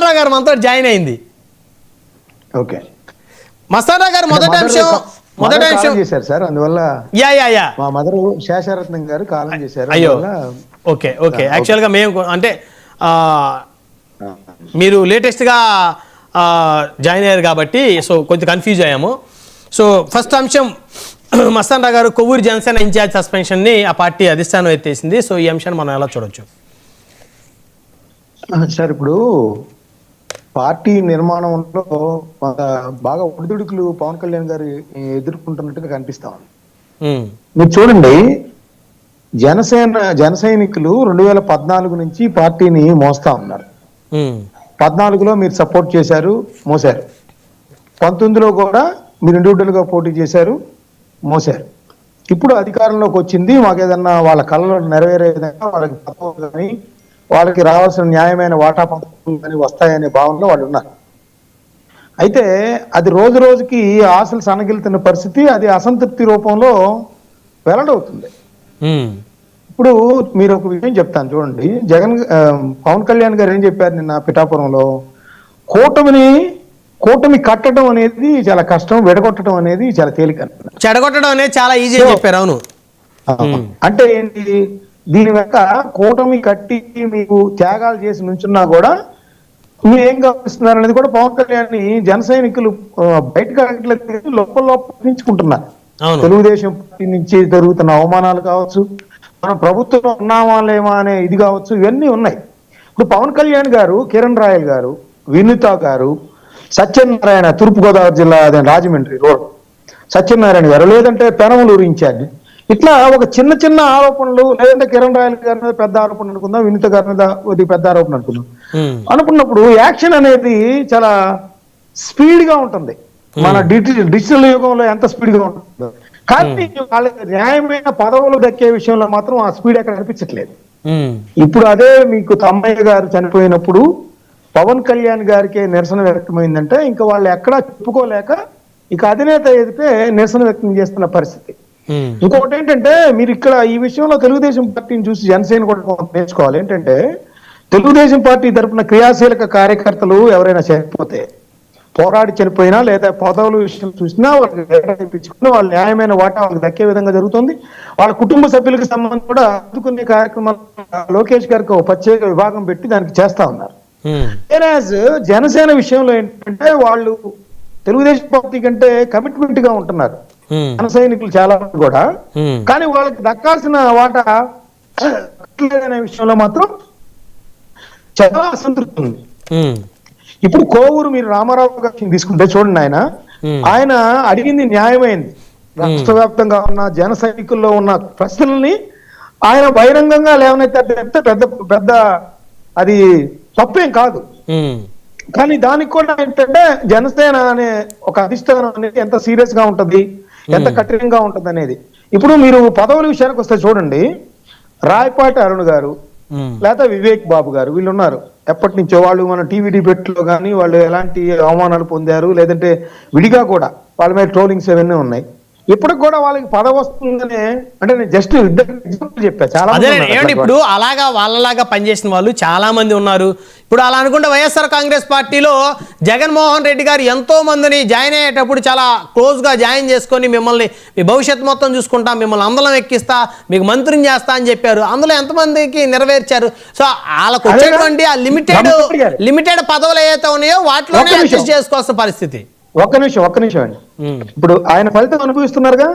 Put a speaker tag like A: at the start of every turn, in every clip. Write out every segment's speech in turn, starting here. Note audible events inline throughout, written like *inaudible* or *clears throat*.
A: మస్తానరావు గారు మనతో జాయిన్ అయింది.
B: ఓకే.
A: మస్తానరావు గారు మొదటి అంశం మొదటి అంశం
B: చేశారు సార్ అందువల్ల
A: యా యా యా.
B: మా మదర్ శేషారత్నం గారు కాలం చేశారు
A: అయ్యో. Okay okay. యాక్చువల్గా మేము కొ- అంటే మీరు లేటెస్ట్గా జాయిన్ అయ్యారు కాబట్టి సో కొంచెం కన్ఫ్యూజ్ అయ్యాము. సో ఫస్ట్ అంశం *clears throat* మస్తాన్ రావు గారు కొవ్వూరు జనసేన ఇన్ఛార్జ్ సస్పెన్షన్ని ఆ పార్టీ అధిష్టానం ఎత్తేసింది. సో ఈ అంశాన్ని మనం ఎలా చూడొచ్చు?
B: సార్ ఇప్పుడు పార్టీ నిర్మాణంలో బాగా ఒడిదుడుకులు పవన్ కళ్యాణ్ గారు ఎదుర్కొంటున్నట్టుగా కనిపిస్తా ఉంది. మీరు చూడండి జనసేన జన సైనికులు రెండు వేల పద్నాలుగు నుంచి పార్టీని మోస్తా ఉన్నారు. పద్నాలుగులో మీరు సపోర్ట్ చేశారు మోసారు పంతొమ్మిదిలో కూడా మీరు ఇండివిజువల్గా పోటీ చేశారు మోసారు ఇప్పుడు అధికారంలోకి వచ్చింది మాకు ఏదన్నా వాళ్ళ కళలు నెరవేరే విధంగా వాళ్ళకి వాళ్ళకి రావాల్సిన న్యాయమైన వాటా కానీ వస్తాయనే భావనలో వాళ్ళు ఉన్నారు. అయితే అది రోజు రోజుకి ఆశలు సన్నగిలుతున్న పరిస్థితి అది అసంతృప్తి రూపంలో వెల్లడవుతుంది. ఇప్పుడు మీరు ఒక విషయం చెప్తాను చూడండి. జగన్ పవన్ కళ్యాణ్ గారు ఏం చెప్పారు నిన్న పిఠాపురంలో? కూటమిని కూటమి కట్టడం అనేది చాలా కష్టం విడగొట్టడం అనేది చాలా తేలిక.
A: చెడగొట్టడం అనేది చాలా ఈజీ చెప్పారు అవును.
B: అంటే ఏంటి? దీని వెనక కూటమి కట్టి మీకు త్యాగాలు చేసి నుంచున్నా కూడా మీరు ఏం గమనిస్తున్నారు అనేది కూడా పవన్ కళ్యాణ్ని జన సైనికులు బయటకు కానీ లోపల లోపించుకుంటున్నారు తెలుగుదేశం పార్టీ నుంచి జరుగుతున్న అవమానాలు కావచ్చు మనం ప్రభుత్వంలో ఉన్నామా లేమా అనే ఇది కావచ్చు ఇవన్నీ ఉన్నాయి. ఇప్పుడు పవన్ కళ్యాణ్ గారు కిరణ్ రాయల్ గారు వినీత గారు సత్యనారాయణ తూర్పుగోదావరి జిల్లా అదే రాజమండ్రి రోడ్. సత్యనారాయణ గారు లేదంటే పెనమలూరు ఇన్ఛార్జ్. ఇట్లా ఒక చిన్న చిన్న ఆరోపణలు లేదంటే కిరణ్ రాయల్ గారి మీద పెద్ద ఆరోపణ అనుకుందాం వినీత గారి మీద కొద్దిగా పెద్ద ఆరోపణ అనుకుందాం. అనుకున్నప్పుడు యాక్షన్ అనేది చాలా స్పీడ్గా ఉంటుంది. మన డిజిటల్ డిజిటల్ యుగంలో ఎంత స్పీడ్గా ఉంటుందో. కానీ వాళ్ళకి న్యాయమైన పదవులు దక్కే విషయంలో మాత్రం ఆ స్పీడ్ ఎక్కడ కనిపించట్లేదు
A: ఉమ్,
B: ఇప్పుడు అదే మీకు తమ్మయ్య గారు చనిపోయినప్పుడు పవన్ కళ్యాణ్ గారికే నిరసన వ్యక్తమైందంటే ఇంకా వాళ్ళు ఎక్కడా చెప్పుకోలేక ఇక అధినేత ఎదితే నిరసన వ్యక్తం చేస్తున్న పరిస్థితి. ఇంకొకటి ఏంటంటే మీరు ఇక్కడ ఈ విషయంలో తెలుగుదేశం పార్టీని చూసి జనసేన కూడా నేర్చుకోవాలి. ఏంటంటే తెలుగుదేశం పార్టీ తరపున క్రియాశీలక కార్యకర్తలు ఎవరైనా చనిపోతే పోరాడి చనిపోయినా లేదా పదవుల విషయం చూసినా వాళ్ళకి వాళ్ళ న్యాయమైన వాటా వాళ్ళకి దక్కే విధంగా జరుగుతుంది. వాళ్ళ కుటుంబ సభ్యులకు సంబంధం కూడా అందుకునే కార్యక్రమాలు లోకేష్ గారికి ఒక ప్రత్యేక విభాగం పెట్టి దానికి చేస్తా ఉన్నారు. వేరాజ్ జనసేన విషయంలో ఏంటంటే వాళ్ళు తెలుగుదేశం పార్టీ కంటే కమిట్మెంట్గా ఉంటున్నారు.
A: ఉమ్,
B: జన సైనికులు చాలా కూడా. కానీ వాళ్ళకి దక్కాల్సిన వాటా దక్కలేదనే విషయంలో మాత్రం చాలా అసంతృప్తి ఉంది. ఇప్పుడు కోవూరు మీరు రామారావు గారిని తీసుకుంటే చూడండి ఆయన. ఆయన అడిగింది న్యాయమైంది. రాష్ట్ర వ్యాప్తంగా ఉన్న జన సైనికుల్లో ఉన్న ప్రశ్నల్ని ఆయన బహిరంగంగా లేవనెత్తే పెద్ద పెద్ద అది తప్పేం కాదు. కానీ దానికి కూడా ఏంటంటే జనసేన అనే ఒక అధిష్టానం అనేది ఎంత సీరియస్గా ఉంటది? ఎంత కఠినంగా ఉంటది అనేది ఇప్పుడు మీరు పదవుల విషయానికి వస్తే చూడండి రాయపాటి అరుణ్ గారు లేదా వివేక్ బాబు గారు వీళ్ళు ఉన్నారు ఎప్పటి నుంచో వాళ్ళు మన టీవీ డిబేట్లో కానీ వాళ్ళు ఎలాంటి అవమానాలు పొందారు లేదంటే విడిగా కూడా వాళ్ళ మీద ట్రోలింగ్స్ అవన్నీ ఉన్నాయి. ఇప్పటికి కూడా వాళ్ళకి పదవి వస్తుందనే అంటే నేను జస్ట్ ఇద్దరు ఎగ్జాంపుల్ చెప్పా చాలా
A: ఏమండి
B: అట్లా
A: ఇప్పుడు అలాగా వాళ్ళలాగా పనిచేసిన వాళ్ళు చాలా మంది ఉన్నారు ఇప్పుడు అలా అనుకుంటే వైఎస్ఆర్ కాంగ్రెస్ పార్టీలో జగన్మోహన్ రెడ్డి గారు ఎంతో మందిని జాయిన్ అయ్యేటప్పుడు చాలా క్లోజ్గా జాయిన్ చేసుకొని మిమ్మల్ని మీ భవిష్యత్తు మొత్తం చూసుకుంటా మిమ్మల్ని అందలం ఎక్కిస్తా మీకు మంత్రిని చేస్తా అని చెప్పారు అందులో ఎంతమందికి నెరవేర్చారు సో వాళ్ళకు. వచ్చేటువంటి ఆ లిమిటెడ్. లిమిటెడ్ పదవులు ఏవైతే ఉన్నాయో వాటిలోనే. అడ్జస్ట్ చేసుకోవాల్సిన పరిస్థితి
B: ఒక్క నిమిషం ఒక్క నిమిషం అండి. ఇప్పుడు ఆయన ఫలితం అనుభవిస్తున్నారుగా?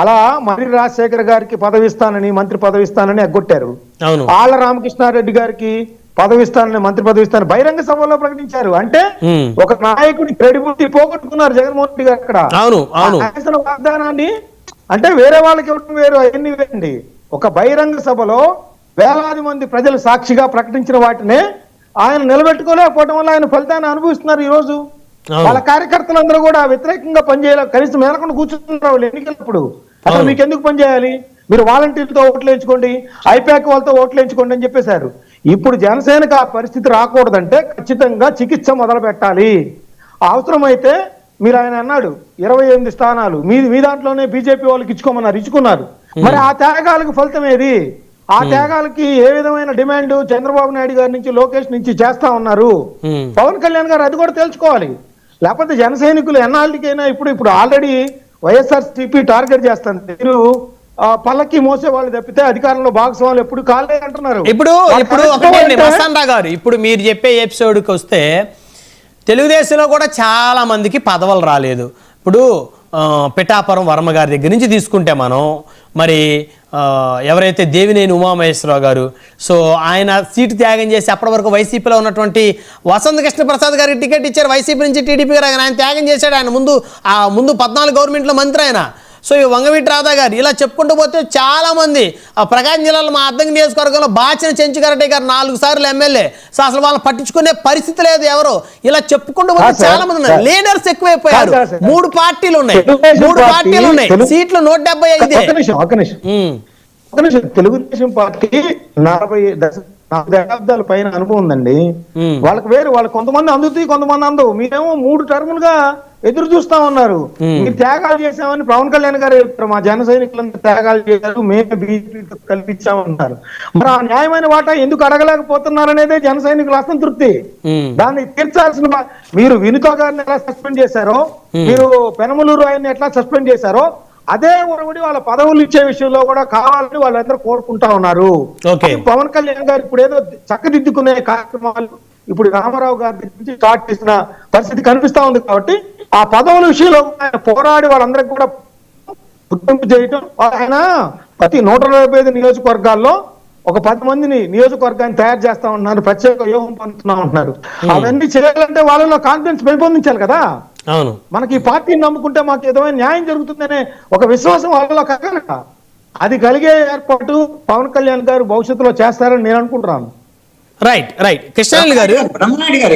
B: అలా మర్రి రాజశేఖర్ గారికి పదవి ఇస్తానని మంత్రి పదవి ఇస్తానని ఎగ్గొట్టారు ఆళ్ళ రామకృష్ణారెడ్డి గారికి పదవి ఇస్తానని మంత్రి పదవి ఇస్తానని బహిరంగ సభలో ప్రకటించారు. అంటే ఒక నాయకుడి క్రెడిబిలిటీ పోగొట్టుకున్నారు జగన్మోహన్ రెడ్డి గారు అక్కడ. ఆయన వాగ్దానాన్ని అంటే వేరే వాళ్ళకి ఇవ్వడం వేరు అవన్నీ వేయండి ఒక బహిరంగ సభలో వేలాది మంది ప్రజలు సాక్షిగా ప్రకటించిన వాటినే ఆయన నిలబెట్టుకోలేకపోవడం వల్ల ఆయన ఫలితాన్ని అనుభవిస్తున్నారు ఈ రోజు. వాళ్ళ కార్యకర్తలందరూ కూడా వ్యతిరేకంగా పనిచేయాలి. కనీసం మేలకుండా కూర్చుంటున్నారు వాళ్ళు ఎన్నికలప్పుడు. అసలు. మీకు ఎందుకు పనిచేయాలి? మీరు వాలంటీర్లతో ఓట్లు వేయించుకోండి ఐపాక్ వాళ్ళతో ఓట్లు వేయించుకోండి అని చెప్పేశారు. ఇప్పుడు జనసేనకు ఆ పరిస్థితి రాకూడదంటే ఖచ్చితంగా చికిత్స మొదలు పెట్టాలి. అవసరమైతే మీరు ఆయన అన్నాడు ఇరవై ఎనిమిది స్థానాలు. మీ మీ దాంట్లోనే బీజేపీ వాళ్ళకి ఇచ్చుకోమన్నారు ఇచ్చుకున్నారు. మరి ఆ త్యాగాలకు ఫలితం ఏది? ఆ త్యాగాలకి ఏ విధమైన డిమాండ్ చంద్రబాబు నాయుడు గారి నుంచి లోకేష్ నుంచి చేస్తా ఉన్నారు. పవన్ కళ్యాణ్ గారు అది కూడా తెలుసుకోవాలి లేకపోతే జన సైనికులు ఎన్నాళ్ళకైనా ఇప్పుడు ఇప్పుడు ఆల్రెడీ వైఎస్ఆర్ సిపి టార్గెట్ చేస్తుంది మీరు పల్లకి మోసే వాళ్ళు తప్పితే అధికారంలో భాగస్వాములు ఎప్పుడు కాలే అంటున్నారు.
A: ఇప్పుడు ఇప్పుడు రావు గారు ఇప్పుడు మీరు చెప్పే ఎపిసోడ్కి వస్తే తెలుగుదేశంలో కూడా చాలా మందికి పదవులు రాలేదు. ఇప్పుడు పిఠాపురం వర్మ గారి దగ్గర నుంచి తీసుకుంటే మనం మరి ఎవరైతే దేవినేని ఉమామహేశ్వరరావు గారు సో ఆయన సీటు త్యాగం చేసి అప్పటి వరకు వైసీపీలో ఉన్నటువంటి వసంత కృష్ణ ప్రసాద్ గారికి టికెట్ ఇచ్చారు. వైసీపీ నుంచి టీడీపీ గారు ఆయన త్యాగం చేశాడు. ఆయన ముందు ఆ ముందు పద్నాలుగు గవర్నమెంట్లో మంత్రి ఆయన. సో ఈ వంగవీటి రాధా గారు ఇలా చెప్పుకుంటూ పోతే చాలా మంది ఆ ప్రకాశం జిల్లాలో మా అద్దం నియోజకవర్గంలో బాచిన చెంచుగారెడ్డి గారు నాలుగు సార్లు ఎమ్మెల్యే. సో అసలు వాళ్ళని పట్టించుకునే పరిస్థితి లేదు ఎవరు. ఇలా చెప్పుకుంటూ పోతే చాలా మంది. లీడర్స్ ఎక్కువైపోయారు. మూడు పార్టీలు ఉన్నాయి. మూడు
B: పార్టీ,
A: పార్టీలు ఉన్నాయి. సీట్లు నూట డెబ్బై ఐదే.
B: తెలుగుదేశం పార్టీ నలభై దశ నాలుగు దశాబ్దాల పైన అనుభవం ఉందండి. వాళ్ళకి వేరు వాళ్ళు కొంతమంది అందుతాయి కొంతమంది అందవు మీరేమో మూడు టర్ములుగా ఎదురు చూస్తా ఉన్నారు. మీరు త్యాగాలు చేశామని పవన్ కళ్యాణ్ గారు చెప్తారు మా జన సైనికులంతా త్యాగాలు చేశారు. మేమే బీజేపీతో కల్పించామన్నారు మరి ఆ న్యాయమైన వాటా ఎందుకు అడగలేకపోతున్నారు అనేదే జన సైనికుల అసంతృప్తి. దాన్ని తీర్చాల్సిన మీరు వినుతో గారిని ఎలా సస్పెండ్ చేశారో మీరు పెనమలూరు ఆయన్ని ఎట్లా సస్పెండ్ చేశారో అదే ఒరవడి వాళ్ళ పదవులు ఇచ్చే విషయంలో కూడా కావాలని వాళ్ళందరూ కోరుకుంటా ఉన్నారు. పవన్ కళ్యాణ్ గారు ఇప్పుడు ఏదో చక్కదిద్దుకునే కార్యక్రమాలు ఇప్పుడు రామారావు గారి నుంచి స్టార్ట్ చేసిన పరిస్థితి కనిపిస్తా ఉంది కాబట్టి ఆ పదవుల విషయంలో ఆయన పోరాడి వాళ్ళందరికీ కూడా గుర్తింపు చేయటం. ఆయన ప్రతి నూట నలభై ఐదు నియోజకవర్గాల్లో ఒక పది మందిని నియోజకవర్గాన్ని తయారు చేస్తా ఉంటున్నారు. ప్రత్యేక వ్యూహం పంపుతున్నా ఉంటున్నారు అవన్నీ చేయాలంటే వాళ్ళలో కాన్ఫిడెన్స్ పెంపొందించాలి కదా.
A: అవును.
B: మనకి ఈ పార్టీని నమ్ముకుంటే మాకు ఏదైనా న్యాయం జరుగుతుందనే ఒక విశ్వాసం వాళ్ళలో కలగక అది కలిగే ఏర్పాటు పవన్ కళ్యాణ్ గారు భవిష్యత్తులో చేస్తారని నేను అనుకుంటున్నాను.
A: రైట్ రైట్ కృష్ణారెడ్డి గారు
C: బ్రహ్మనాయుడు గారు